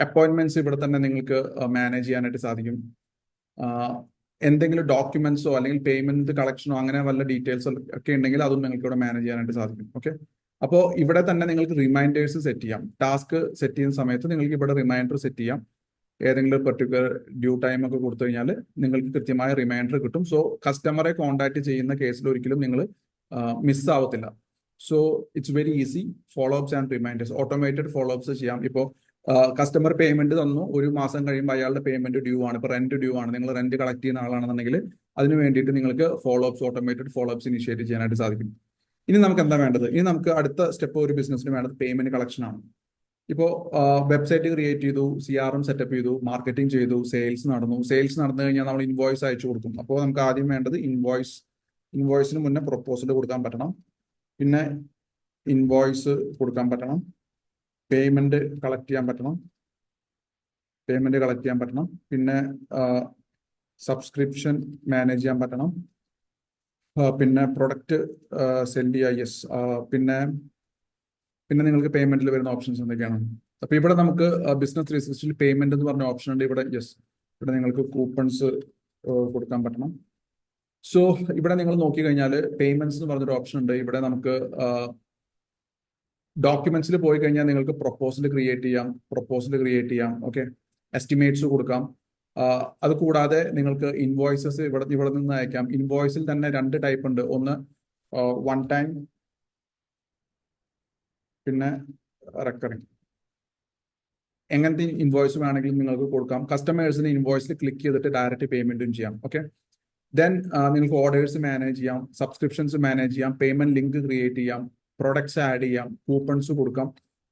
Speaker 1: അപ്പോയിൻമെന്റ്സ് ഇവിടെ തന്നെ നിങ്ങൾക്ക് മാനേജ് ചെയ്യാനായിട്ട് സാധിക്കും. എന്തെങ്കിലും ഡോക്യുമെന്റ്സോ അല്ലെങ്കിൽ പേയ്മെന്റ് കളക്ഷനോ അങ്ങനെ വല്ല ഡീറ്റെയിൽസോ ഒക്കെ ഉണ്ടെങ്കിൽ അതും നിങ്ങൾക്ക് ഇവിടെ മാനേജ് ചെയ്യാനായിട്ട് സാധിക്കും. ഓക്കെ അപ്പോൾ ഇവിടെ തന്നെ നിങ്ങൾക്ക് റിമൈൻഡേഴ്സ് സെറ്റ് ചെയ്യാം. ടാസ്ക് സെറ്റ് ചെയ്യുന്ന സമയത്ത് നിങ്ങൾക്ക് ഇവിടെ റിമൈൻഡർ സെറ്റ് ചെയ്യാം. ഏതെങ്കിലും പെർട്ടിക്കുലർ ഡ്യൂ ടൈം ഒക്കെ കൊടുത്തു കഴിഞ്ഞാൽ നിങ്ങൾക്ക് കൃത്യമായ റിമൈൻഡർ കിട്ടും. സോ കസ്റ്റമറെ കോൺടാക്ട് ചെയ്യുന്ന കേസിൽ ഒരിക്കലും നിങ്ങൾ മിസ് ആവത്തില്ല. So it's very easy follow ups and reminders automated follow ups ചെയ്യാം ഇപ്പോൾ കസ്റ്റമർ പേയ്മെന്റ് തന്നു. ഒരു മാസം കഴിയുമ്പോൾ അയാളുടെ പേയ്മെന്റ് ഡ്യൂ ആണ്. ഇപ്പോൾ റെന്റ് ഡ്യൂ ആണ്. നിങ്ങൾ റെന്റ് കളക്ട് ചെയ്യുന്ന ആളാണെന്നുണ്ടെങ്കിൽ അതിന് വേണ്ടിയിട്ട് നിങ്ങൾക്ക് follow ups automated follow ups initiate ചെയ്യാനായിട്ട് സാധിക്കും. ഇനി നമുക്ക് എന്താ വേണ്ടത്? ഇനി നമുക്ക് അടുത്ത സ്റ്റെപ്പ് ഒരു ബിസിനസ്സിന് വേണ്ടത് പേയ്മെന്റ് കളക്ഷൻ ആണ്. ഇപ്പോൾ വെബ്സൈറ്റ് ക്രിയേറ്റ് ചെയ്തു സി ആർ എം സെറ്റപ്പ് ചെയ്തു മാർക്കറ്റിംഗ് ചെയ്തു സെയിൽസ് നടന്നു. സെയിൽസ് നടന്നു കഴിഞ്ഞാൽ നമ്മൾ ഇൻവോയ്സ് അയച്ചു കൊടുക്കും. അപ്പോൾ നമുക്ക് ആദ്യം വേണ്ടത് ഇൻവോയ്സ് ഇൻവോയ്സിന് മുന്നേ പ്രൊപ്പോസൽ കൊടുക്കാൻ പറ്റണം. പിന്നെ ഇൻവോയ്സ് കൊടുക്കാൻ പറ്റണം. പേയ്മെന്റ് കളക്ട് ചെയ്യാൻ പറ്റണം. പേയ്മെന്റ് കളക്ട് ചെയ്യാൻ പറ്റണം. പിന്നെ സബ്സ്ക്രിപ്ഷൻ മാനേജ് ചെയ്യാൻ പറ്റണം. പിന്നെ പ്രൊഡക്റ്റ് സെൽ ചെയ്യുക യെസ് പിന്നെ പിന്നെ നിങ്ങൾക്ക് പേയ്മെന്റിൽ വരുന്ന ഓപ്ഷൻസ് എന്തൊക്കെയാണ്? അപ്പൊ ഇവിടെ നമുക്ക് ബിസിനസ് ത്രീ സിക്സ്റ്റിയിൽ പേയ്മെന്റ് എന്ന് പറഞ്ഞ ഓപ്ഷൻ ഉണ്ട്. ഇവിടെ യെസ് ഇവിടെ നിങ്ങൾക്ക് കൂപ്പൺസ് കൊടുക്കാൻ പറ്റണം. സോ ഇവിടെ നിങ്ങൾ നോക്കി കഴിഞ്ഞാൽ പേയ്മെന്റ്സ് എന്ന് പറഞ്ഞൊരു ഓപ്ഷൻ ഉണ്ട്. ഇവിടെ നമുക്ക് ഡോക്യുമെന്റ്സിൽ പോയി കഴിഞ്ഞാൽ നിങ്ങൾക്ക് പ്രൊപ്പോസൽ ക്രിയേറ്റ് ചെയ്യാം പ്രൊപ്പോസൽ ക്രിയേറ്റ് ചെയ്യാം ഓക്കെ എസ്റ്റിമേറ്റ്സ് കൊടുക്കാം. അത് കൂടാതെ നിങ്ങൾക്ക് ഇൻവോയ്സസ് ഇവിടെ ഇവിടെ നിന്ന് അയക്കാം. ഇൻവോയ്സിൽ തന്നെ രണ്ട് ടൈപ്പ് ഉണ്ട്. ഒന്ന് വൺ ടൈം പിന്നെ റെക്കറിങ് എങ്ങനത്തെ ഇൻവോയ്സ് വേണമെങ്കിലും നിങ്ങൾക്ക് കൊടുക്കാം. കസ്റ്റമേഴ്സിന് ഇൻവോയ്സിൽ ക്ലിക്ക് ചെയ്തിട്ട് ഡയറക്റ്റ് പേയ്മെന്റും ചെയ്യാം ഓക്കെ ദെൻ നിങ്ങൾക്ക് ഓർഡേഴ്സ് മാനേജ് ചെയ്യാം സബ്സ്ക്രിപ്ഷൻസ് മാനേജ് ചെയ്യാം പേയ്മെന്റ് ലിങ്ക് ക്രിയേറ്റ് ചെയ്യാം പ്രൊഡക്ട്സ് ആഡ് ചെയ്യാം കൂപ്പൺസ് കൊടുക്കാം.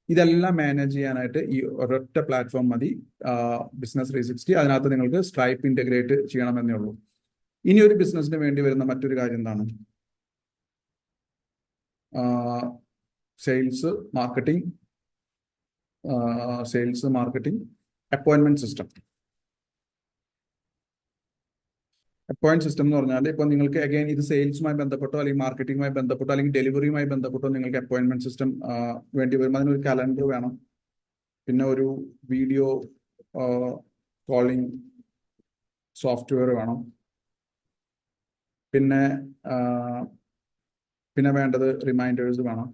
Speaker 1: ഇതെല്ലാം മാനേജ് ചെയ്യാനായിട്ട് ഈ ഒരൊറ്റ പ്ലാറ്റ്ഫോം മതി. ബിസിനസ് ത്രീ സിക്സ്റ്റി അതിനകത്ത് നിങ്ങൾക്ക് സ്ട്രൈപ്പ് ഇന്റഗ്രേറ്റ് ചെയ്യണമെന്നേ ഉള്ളൂ. ഇനി ഒരു ബിസിനസ്സിന് വേണ്ടി വരുന്ന മറ്റൊരു കാര്യം എന്താണ്? സെയിൽസ് മാർക്കറ്റിംഗ് സെയിൽസ് മാർക്കറ്റിംഗ് അപ്പോയിൻമെന്റ് സിസ്റ്റം അപ്പോയിന്റ് സിസ്റ്റം എന്ന് പറഞ്ഞാൽ ഇപ്പൊ നിങ്ങൾക്ക് അഗൈൻ ഇത് സെയിൽസുമായി ബന്ധപ്പെട്ടോ അല്ലെങ്കിൽ മാർക്കറ്റിംഗുമായി ബന്ധപ്പെട്ടോ അല്ലെങ്കിൽ ഡെലിവറിയുമായി ബന്ധപ്പെട്ടോ നിങ്ങൾക്ക് അപ്പോയിന്റ്മെന്റ് സിസ്റ്റം വേണ്ടി വരും. അതിനൊരു കലണ്ടർ വേണം. പിന്നെ ഒരു വീഡിയോ കോളിംഗ് സോഫ്റ്റ്വെയർ വേണം. പിന്നെ പിന്നെ വേണ്ടത് റിമൈൻഡേഴ്സ് വേണം.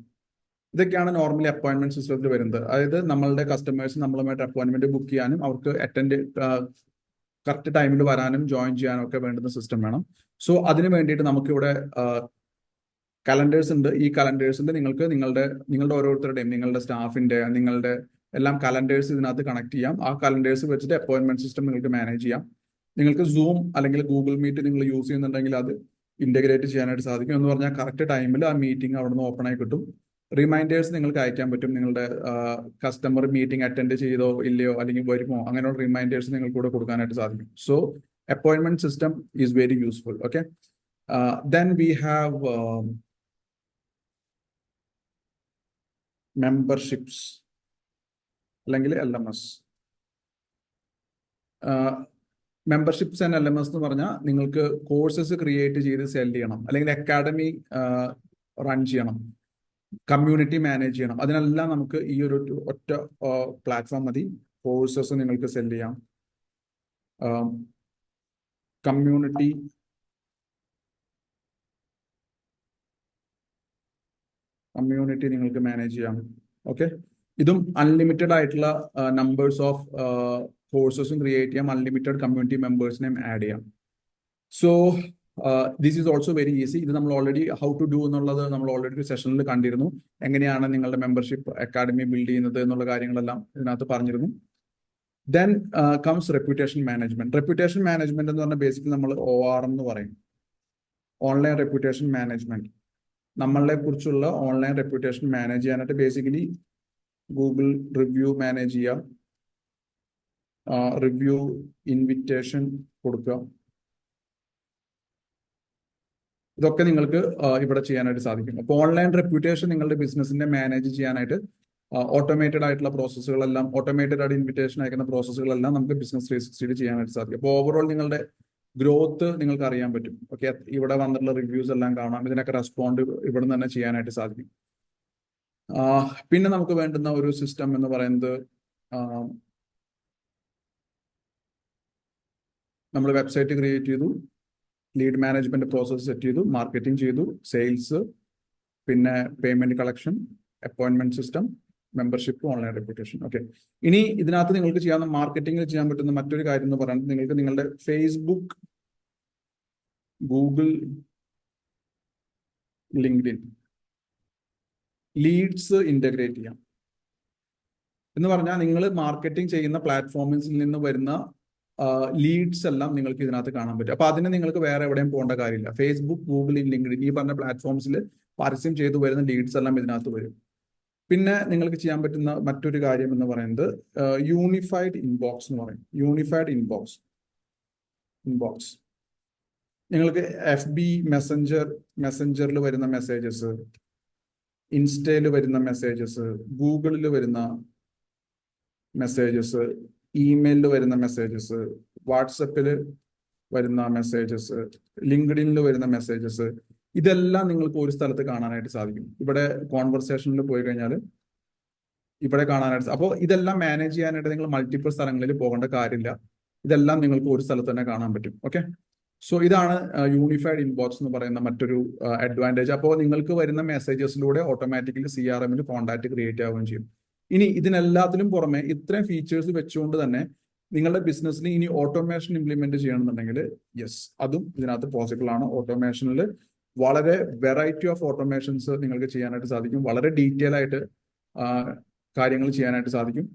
Speaker 1: ഇതൊക്കെയാണ് നോർമലി അപ്പോയിന്റ്മെന്റ് സിസ്റ്റത്തിൽ വരുന്നത്. അതായത് നമ്മളുടെ കസ്റ്റമേഴ്സ് നമ്മളുമായിട്ട് അപ്പോയിന്റ്മെന്റ് ബുക്ക് ചെയ്യാനും അവർക്ക് അറ്റൻഡ് കറക്റ്റ് ടൈമിൽ വരാനും ജോയിൻ ചെയ്യാനും ഒക്കെ വേണ്ടുന്ന സിസ്റ്റം വേണം. സോ അതിന് വേണ്ടിയിട്ട് നമുക്കിവിടെ കലണ്ടേഴ്സ് ഉണ്ട്. ഈ കലണ്ടേഴ്സിന്റെ നിങ്ങൾക്ക് നിങ്ങളുടെ നിങ്ങളുടെ ഓരോരുത്തരുടെയും നിങ്ങളുടെ സ്റ്റാഫിന്റെ നിങ്ങളുടെ എല്ലാം കലണ്ടേഴ്സ് ഇതിനകത്ത് കണക്ട് ചെയ്യാം. ആ കലണ്ടേഴ്സ് വെച്ചിട്ട് അപ്പോയിന്റ്മെന്റ് സിസ്റ്റം നിങ്ങൾക്ക് മാനേജ് ചെയ്യാം. നിങ്ങൾക്ക് സൂം അല്ലെങ്കിൽ ഗൂഗിൾ മീറ്റ് നിങ്ങൾ യൂസ് ചെയ്യുന്നുണ്ടെങ്കിൽ അത് ഇന്റഗ്രേറ്റ് ചെയ്യാനായിട്ട് സാധിക്കും. എന്ന് പറഞ്ഞാൽ കറക്റ്റ് ടൈമിൽ ആ മീറ്റിംഗ് അവിടെ നിന്ന് ഓപ്പൺ ആയി കിട്ടും. റിമൈൻഡേഴ്സ് നിങ്ങൾക്ക് അയക്കാൻ പറ്റും. നിങ്ങളുടെ കസ്റ്റമർ മീറ്റിംഗ് അറ്റൻഡ് ചെയ്തോ ഇല്ലയോ അല്ലെങ്കിൽ വരുമോ അങ്ങനെയുള്ള റിമൈൻഡേഴ്സ് നിങ്ങൾക്ക് കൂടെ കൊടുക്കാനായിട്ട് സാധിക്കും. So appointment system is very useful okay then we have memberships അല്ലെങ്കിൽ L M S memberships and L M S എന്ന് പറഞ്ഞാൽ നിങ്ങൾക്ക് കോഴ്സസ് ക്രിയേറ്റ് ചെയ്ത് സെൽ ചെയ്യണം അല്ലെങ്കിൽ അക്കാഡമി റൺ ചെയ്യണം. കമ്മ്യൂണിറ്റി മാനേജ് ചെയ്യണം. അതിനെല്ലാം നമുക്ക് ഈ ഒരു ഒറ്റ പ്ലാറ്റ്ഫോം മതി. കോഴ്സസ് നിങ്ങൾക്ക് സെൽ ചെയ്യാം. കമ്മ്യൂണിറ്റി കമ്മ്യൂണിറ്റി നിങ്ങൾക്ക് മാനേജ് ചെയ്യാം. ഓക്കെ ഇതും അൺലിമിറ്റഡ് ആയിട്ടുള്ള നമ്പേഴ്സ് ഓഫ് കോഴ്സസും ക്രിയേറ്റ് ചെയ്യാം. അൺലിമിറ്റഡ് കമ്മ്യൂണിറ്റി മെമ്പേഴ്സിനെയും ആഡ് ചെയ്യാം. So this is also very easy ഇത് നമ്മൾ ഓൾറെഡി ഹൗ ടു ഡു എന്നുള്ളത് നമ്മൾ ഓൾറെഡി ഒരു സെഷനിൽ കണ്ടിരുന്നു. എങ്ങനെയാണ് നിങ്ങളുടെ മെമ്പർഷിപ്പ് അക്കാഡമി ബിൽഡ് ചെയ്യുന്നത് എന്നുള്ള കാര്യങ്ങളെല്ലാം ഇതിനകത്ത് പറഞ്ഞിരുന്നു. Then comes reputation management reputation management എന്ന് പറഞ്ഞാൽ ബേസിക്കലി നമ്മൾ ഒ ആർ എന്ന് പറയും. ഓൺലൈൻ റെപ്യൂട്ടേഷൻ മാനേജ്മെന്റ് നമ്മളെ കുറിച്ചുള്ള ഓൺലൈൻ റെപ്യൂട്ടേഷൻ മാനേജ് ചെയ്യാനായിട്ട് ബേസിക്കലി ഗൂഗിൾ റിവ്യൂ മാനേജ് ചെയ്യുക. റിവ്യൂ ഇൻവിറ്റേഷൻ കൊടുക്കുക. ഇതൊക്കെ നിങ്ങൾക്ക് ഇവിടെ ചെയ്യാനായിട്ട് സാധിക്കും. അപ്പോൾ ഓൺലൈൻ റെപ്യൂട്ടേഷൻ നിങ്ങളുടെ ബിസിനസിനെ മാനേജ് ചെയ്യാനായിട്ട് ഓട്ടോമേറ്റഡ് ആയിട്ടുള്ള പ്രോസസ്സുകളെല്ലാം ഓട്ടോമേറ്റഡ് ആയിട്ട് ഇൻവിറ്റേഷൻ അയക്കുന്ന പ്രോസസ്സുകളെല്ലാം നമുക്ക് ബിസിനസ് ത്രീ സിക്സ്റ്റിയിൽ ചെയ്യാനായിട്ട് സാധിക്കും. അപ്പോൾ ഓവറോൾ നിങ്ങളുടെ ഗ്രോത്ത് നിങ്ങൾക്ക് അറിയാൻ പറ്റും. ഓക്കെ ഇവിടെ വന്നിട്ടുള്ള റിവ്യൂസ് എല്ലാം കാണാം. ഇതിനൊക്കെ റെസ്പോണ്ട് ഇവിടെ നിന്ന് തന്നെ ചെയ്യാനായിട്ട് സാധിക്കും. പിന്നെ നമുക്ക് വേണ്ടുന്ന ഒരു സിസ്റ്റം എന്ന് പറയുന്നത് നമ്മൾ വെബ്സൈറ്റ് ക്രിയേറ്റ് ചെയ്തു. ലീഡ് മാനേജ്മെന്റ് പ്രോസസ് സെറ്റ് ചെയ്തു മാർക്കറ്റിംഗ് ചെയ്തു സെയിൽസ് പിന്നെ payment collection appointment system membership online reputation okay ഇനി ഇതിനകത്ത് നിങ്ങൾക്ക് ചെയ്യാവുന്ന മാർക്കറ്റിംഗിൽ ചെയ്യാൻ പറ്റുന്ന മറ്റൊരു കാര്യം എന്ന് പറയുന്നത് നിങ്ങൾക്ക് നിങ്ങളുടെ Facebook Google LinkedIn leads integrate ചെയ്യാം. എന്ന് പറഞ്ഞാൽ നിങ്ങൾ മാർക്കറ്റിംഗ് ചെയ്യുന്ന പ്ലാറ്റ്ഫോമിൽ നിന്ന് വരുന്ന ലീഡ്സ് എല്ലാം നിങ്ങൾക്ക് ഇതിനകത്ത് കാണാൻ പറ്റും. അപ്പൊ അതിന് നിങ്ങൾക്ക് വേറെ എവിടെയും പോകേണ്ട കാര്യമില്ല. ഫേസ്ബുക്ക് ഗൂഗിൾ ലിങ്ക്ഡിൻ ഈ പറഞ്ഞ പ്ലാറ്റ്ഫോംസിൽ പരസ്യം ചെയ്തു വരുന്ന ലീഡ്സ് എല്ലാം ഇതിനകത്ത് വരും. പിന്നെ നിങ്ങൾക്ക് ചെയ്യാൻ പറ്റുന്ന മറ്റൊരു കാര്യം എന്ന് പറയുന്നത് യൂണിഫൈഡ് ഇൻബോക്സ് എന്ന് പറയും. യൂണിഫൈഡ് ഇൻബോക്സ് ഇൻബോക്സ് നിങ്ങൾക്ക് എഫ് ബി മെസ്സഞ്ചർ മെസ്സഞ്ചറിൽ വരുന്ന മെസ്സേജസ് ഇൻസ്റ്റയിൽ വരുന്ന മെസ്സേജസ് ഗൂഗിളിൽ വരുന്ന മെസ്സേജസ് ഇമെയിലിൽ വരുന്ന മെസ്സേജസ് വാട്സപ്പിൽ വരുന്ന മെസ്സേജസ് ലിങ്ക്ഡിനിൽ വരുന്ന മെസ്സേജസ് ഇതെല്ലാം നിങ്ങൾക്ക് ഒരു സ്ഥലത്ത് കാണാനായിട്ട് സാധിക്കും. ഇവിടെ കോൺവെർസേഷനിൽ പോയി കഴിഞ്ഞാൽ ഇവിടെ കാണാനായിട്ട് അപ്പോൾ ഇതെല്ലാം മാനേജ് ചെയ്യാനായിട്ട് നിങ്ങൾ മൾട്ടിപ്പിൾ സ്ഥലങ്ങളിൽ പോകേണ്ട കാര്യമില്ല. ഇതെല്ലാം നിങ്ങൾക്ക് ഒരു സ്ഥലത്ത് തന്നെ കാണാൻ പറ്റും. ഓക്കെ? സോ ഇതാണ് യൂണിഫൈഡ് ഇൻബോക്സ് എന്ന് പറയുന്ന മറ്റൊരു അഡ്വാന്റേജ് അപ്പോൾ നിങ്ങൾക്ക് വരുന്ന മെസ്സേജസിലൂടെ ഓട്ടോമാറ്റിക്കലി സി ആർ എമ്മിൽ കോൺടാക്ട് ക്രിയേറ്റ് ആവുകയും ചെയ്യും. ഇനി ഇതിനെല്ലാത്തിനും പുറമെ ഇത്രയും ഫീച്ചേഴ്സ് വെച്ചുകൊണ്ട് തന്നെ നിങ്ങളുടെ ബിസിനസ്സിൽ ഇനി ഓട്ടോമേഷൻ ഇംപ്ലിമെന്റ് ചെയ്യണമെന്നുണ്ടെങ്കിൽ യെസ് അതും ഇതിനകത്ത് പോസിബിൾ ആണ്. ഓട്ടോമേഷനിൽ വളരെ വെറൈറ്റി ഓഫ് ഓട്ടോമേഷൻസ് നിങ്ങൾക്ക് ചെയ്യാനായിട്ട് സാധിക്കും. വളരെ ഡീറ്റെയിൽ ആയിട്ട് കാര്യങ്ങൾ ചെയ്യാനായിട്ട് സാധിക്കും.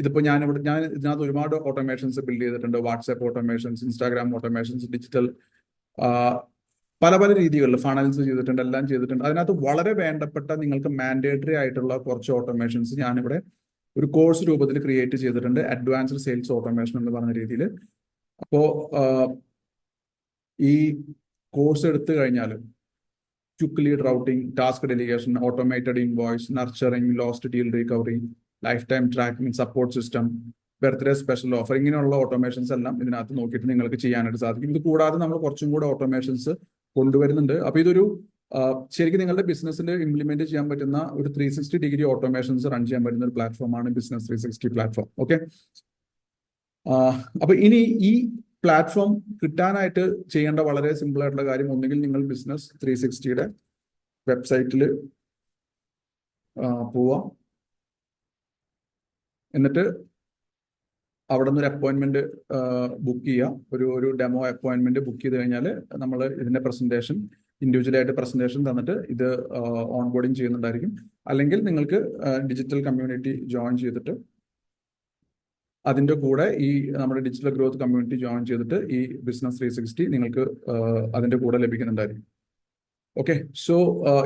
Speaker 1: ഇതിപ്പോൾ ഞാൻ ഇവിടെ ഞാൻ ഇതിനകത്ത് ഒരുപാട് ഓട്ടോമേഷൻസ് ബിൽഡ് ചെയ്തിട്ടുണ്ട്. WhatsApp automations Instagram automations digital പല പല രീതികളിൽ ഫണൽസ് ചെയ്തിട്ടുണ്ട് എല്ലാം ചെയ്തിട്ടുണ്ട്. അതിനകത്ത് വളരെ വേണ്ടപ്പെട്ട നിങ്ങൾക്ക് മാൻഡേറ്ററി ആയിട്ടുള്ള കുറച്ച് ഓട്ടോമേഷൻസ് ഞാനിവിടെ ഒരു കോഴ്സ് രൂപത്തിൽ ക്രിയേറ്റ് ചെയ്തിട്ടുണ്ട് അഡ്വാൻസ്ഡ് സെയിൽസ് ഓട്ടോമേഷൻ എന്ന് പറഞ്ഞ രീതിയിൽ അപ്പോ ഈ കോഴ്സ് എടുത്തു കഴിഞ്ഞാൽ quick lead routing task delegation automated invoice nurturing lost deal recovery lifetime tracking support system birthday special offer ഇങ്ങനെയുള്ള ഓട്ടോമേഷൻസ് എല്ലാം ഇതിനകത്ത് നോക്കിയിട്ട് നിങ്ങൾക്ക് ചെയ്യാനായിട്ട് സാധിക്കും. ഇത് കൂടാതെ നമ്മൾ കുറച്ചും കൂടെ ഓട്ടോമേഷൻസ് കൊണ്ടുവരുന്നുണ്ട്. അപ്പൊ ഇതൊരു ശരിക്കും നിങ്ങളുടെ ബിസിനസ്സിൽ ഇംപ്ലിമെന്റ് ചെയ്യാൻ പറ്റുന്ന ഒരു three sixty degree automations run ചെയ്യാൻ പറ്റുന്ന ഒരു പ്ലാറ്റ്ഫോമാണ് business three sixty platform okay അപ്പൊ ഇനി ഈ പ്ലാറ്റ്ഫോം കിട്ടാനായിട്ട് ചെയ്യേണ്ട വളരെ സിമ്പിൾ ആയിട്ടുള്ള കാര്യം ഒന്നുകിൽ നിങ്ങൾ ബിസിനസ് ത്രീ സിക്സ്റ്റിയുടെ വെബ്സൈറ്റിൽ പോവാം. എന്നിട്ട് അവിടെ നിന്ന് ഒരു അപ്പോയിന്റ്മെന്റ് ബുക്ക് ചെയ്യുക ഒരു ഒരു ഡെമോ അപ്പോയിന്റ്മെന്റ് ബുക്ക് ചെയ്ത് കഴിഞ്ഞാൽ നമ്മൾ ഇതിന്റെ പ്രസന്റേഷൻ ഇൻഡിവിജ്വൽ ആയിട്ട് പ്രസന്റേഷൻ തന്നിട്ട് ഇത് ഓൺ ബോർഡിങ് ചെയ്യുന്നുണ്ടായിരിക്കും. അല്ലെങ്കിൽ നിങ്ങൾക്ക് ഡിജിറ്റൽ കമ്മ്യൂണിറ്റി ജോയിൻ ചെയ്തിട്ട് അതിന്റെ കൂടെ ഈ നമ്മുടെ ഡിജിറ്റൽ ഗ്രോത്ത് കമ്മ്യൂണിറ്റി ജോയിൻ ചെയ്തിട്ട് ഈ ബിസിനസ് ത്രീ സിക്സ്റ്റി നിങ്ങൾക്ക് അതിന്റെ കൂടെ ലഭിക്കുന്നുണ്ടായിരിക്കും. ഓക്കെ സോ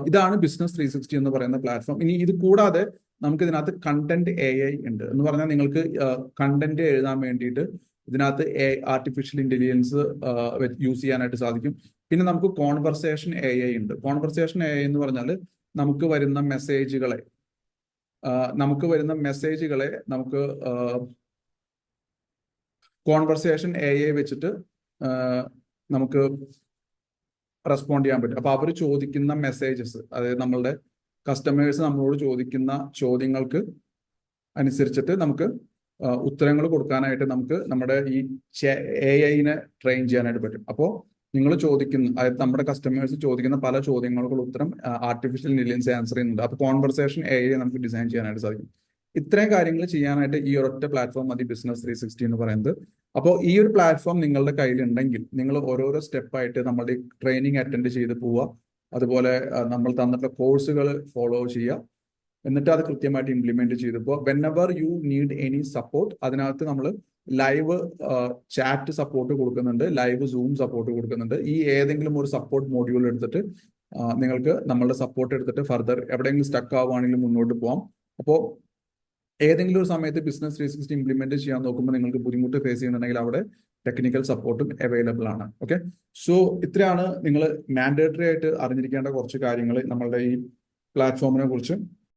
Speaker 1: ഇതാണ് ബിസിനസ് ത്രീ സിക്സ്റ്റി എന്ന് പറയുന്ന പ്ലാറ്റ്ഫോം ഇനി ഇത് കൂടാതെ നമുക്ക് ഇതിനകത്ത് കണ്ടന്റ് എ ഐ ഉണ്ട്. എന്ന് പറഞ്ഞാൽ നിങ്ങൾക്ക് കണ്ടന്റ് എഴുതാൻ വേണ്ടിയിട്ട് ഇതിനകത്ത് എ ആർട്ടിഫിഷ്യൽ ഇന്റലിജൻസ് യൂസ് ചെയ്യാനായിട്ട് സാധിക്കും. പിന്നെ നമുക്ക് കോൺവെർസേഷൻ എ ഐ ഉണ്ട്. കോൺവെർസേഷൻ എ ഐ എന്ന് പറഞ്ഞാൽ നമുക്ക് വരുന്ന മെസ്സേജുകളെ നമുക്ക് വരുന്ന മെസ്സേജുകളെ നമുക്ക് കോൺവെർസേഷൻ എ ഐ വെച്ചിട്ട് നമുക്ക് റെസ്പോണ്ട് ചെയ്യാൻ പറ്റും. അപ്പൊ അവർ ചോദിക്കുന്ന മെസ്സേജസ് അതായത് നമ്മളുടെ കസ്റ്റമേഴ്സ് നമ്മളോട് ചോദിക്കുന്ന ചോദ്യങ്ങൾക്ക് അനുസരിച്ചിട്ട് നമുക്ക് ഉത്തരങ്ങൾ കൊടുക്കാനായിട്ട് നമുക്ക് നമ്മുടെ ഈ എ ഐനെ ട്രെയിൻ ചെയ്യാനായിട്ട് പറ്റും. അപ്പോൾ നിങ്ങൾ ചോദിക്കുന്ന അതായത് നമ്മുടെ കസ്റ്റമേഴ്സ് ചോദിക്കുന്ന പല ചോദ്യങ്ങൾക്കുള്ള ഉത്തരം ആർട്ടിഫിഷ്യൽ ഇന്റലിജൻസ് ആൻസർ ചെയ്യുന്നുണ്ട്. അപ്പോൾ കോൺവെർസേഷൻ എ ഐ നമുക്ക് ഡിസൈൻ ചെയ്യാനായിട്ട് സാധിക്കും. ഇത്രയും കാര്യങ്ങൾ ചെയ്യാനായിട്ട് ഈ ഒരൊറ്റ പ്ലാറ്റ്ഫോം മതി ബിസിനസ് ത്രീ സിക്സ്റ്റി എന്ന് പറയുന്നത്. അപ്പോൾ ഈ ഒരു പ്ലാറ്റ്ഫോം നിങ്ങളുടെ കയ്യിലുണ്ടെങ്കിൽ നിങ്ങൾ ഓരോരോ സ്റ്റെപ്പായിട്ട് നമ്മുടെ ട്രെയിനിങ് അറ്റൻഡ് ചെയ്ത് പോവുക. അതുപോലെ നമ്മൾ തന്നിട്ടുള്ള കോഴ്സുകൾ ഫോളോ ചെയ്യുക. എന്നിട്ട് അത് കൃത്യമായിട്ട് ഇംപ്ലിമെന്റ് ചെയ്തപ്പോൾ whenever you need any support അതിനകത്ത് നമ്മൾ ലൈവ് ചാറ്റ് സപ്പോർട്ട് കൊടുക്കുന്നുണ്ട് ലൈവ് സൂം സപ്പോർട്ട് കൊടുക്കുന്നുണ്ട്. ഈ ഏതെങ്കിലും ഒരു സപ്പോർട്ട് മോഡ്യൂൾ എടുത്തിട്ട് നിങ്ങൾക്ക് നമ്മളുടെ സപ്പോർട്ട് എടുത്തിട്ട് ഫർദർ എവിടെയെങ്കിലും സ്റ്റക്ക് ആവുകയാണെങ്കിലും മുന്നോട്ട് പോകാം അപ്പോൾ ഏതെങ്കിലും ഒരു സമയത്ത് ബിസിനസ് ത്രീ ഇംപ്ലിമെന്റ് ചെയ്യാൻ നോക്കുമ്പോൾ നിങ്ങൾക്ക് ബുദ്ധിമുട്ട് ഫേസ് ചെയ്യുന്നുണ്ടെങ്കിൽ അവിടെ ടെക്നിക്കൽ സപ്പോർട്ടും അവൈലബിൾ ആണ്. ഓക്കെ സോ ഇത്രയാണ് നിങ്ങൾ മാൻഡേറ്ററി ആയിട്ട് അറിഞ്ഞിരിക്കേണ്ട കുറച്ച് കാര്യങ്ങൾ നമ്മളുടെ ഈ പ്ലാറ്റ്ഫോമിനെ കുറിച്ച്